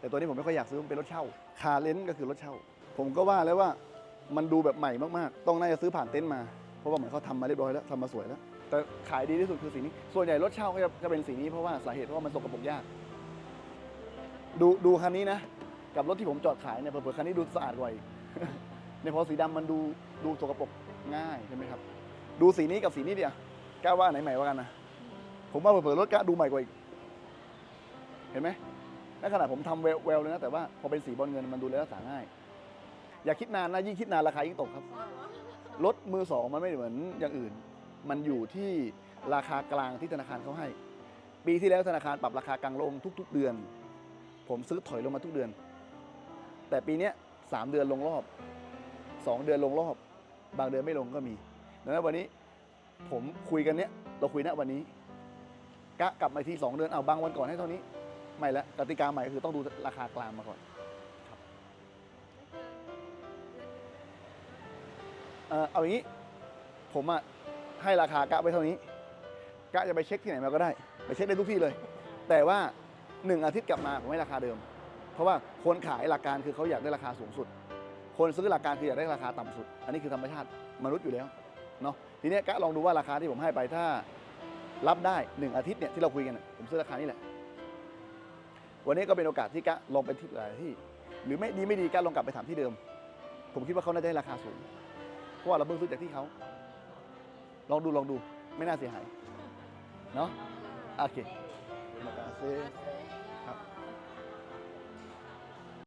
แต่ตัวนี้ผมไม่ค่อยอยากซื้อมันเป็นรถเช่า คาเลนก็คือรถเช่า ผมก็ว่าแล้วว่ามันดูแบบใหม่มากๆ ต้องน่าจะซื้อผ่านเต็นท์มา เพราะว่าเหมือนเขาทำมาเรียบร้อยแล้วทำมาสวยแล้ว แต่ขายดีที่สุดคือสีนี้ ส่วนใหญ่รถเช่าก็จะจะเป็นสีนี้เพราะว่าสาเหตุเพราะว่ามันสกปรกยาก ดูดูคันนี้นะ กับรถที่ผมจอดขายเนี่ยเผื่อๆคันนี้ดูสะอาดกว่าอีก เนี่ยพอสีดำมันดูดูสกปรกง่ายใช่ไหมครับ ดูสีนี้กับสีนี้เดียวกล้าว่าไหนใหม่กว่ากันนะ ผมว่าเผื่อๆรถกล้าดูใหม่กว่าอีก เห็นไหม ในขณะผมทำแววแววเลยนะ แต่ว่าพอเป็นสีบอลเงินมันดูแลรักษาง่าย อย่าคิดนานนะยิ่งคิดนานราคายิ่งตกครับ รถมือสองมันไม่เหมือนอย่างอื่น มันอยู่ที่ราคากลางที่ธนาคารเขาให้ ปีที่แล้วธนาคารปรับราคากลางลงทุก ๆ เดือน ผมซื้อถอยลงมาทุกเดือน แต่ปีเนี้ยสามเดือนลงรอบสองเดือนลงรอบ บางเดือนไม่ลงก็มีดังนั้นวันนี้ผมคุยกันเนี้ยเราคุยณวันนี้กะกลับมาอีกทีสองเดือนเอาบางวันก่อนให้เท่านี้ ไม่ละกติกาใหม่ก็คือต้องดูราคากลางมาก่อนครับเอ่อเอาอย่างนี้ผมอะให้ราคากะไว้เท่านี้ กะจะไปเช็คที่ไหนมาก็ได้ ไปเช็คได้ทุกที่เลย แต่ว่าหนึ่งอาทิตย์กลับมาผมให้ราคาเดิม เพราะว่าคนขายหลักการคือเขาอยากได้ราคาสูงสุด คนซื้อหลักการคืออยากได้ราคาต่ำสุด อันนี้คือธรรมชาติมนุษย์อยู่แล้วเนาะทีเนี้ยกะลองดูว่าราคาที่ผมให้ไปถ้ารับได้หนึ่งอาทิตย์เนี่ยที่เราคุยกันน่ะผมซื้อราคานี้แหละ วันนี้ก็เป็นโอกาสที่กะลองไปที่หลายที่ หรือไม่ดีไม่ดีกะลองกลับไปถามที่เดิม ผมคิดว่าเขาน่าจะได้ราคาสูง เพราะว่าเราเพิ่งซื้อจากที่เขา ลองดูลองดูไม่น่าเสียหาย เนาะโอเคมากาเซ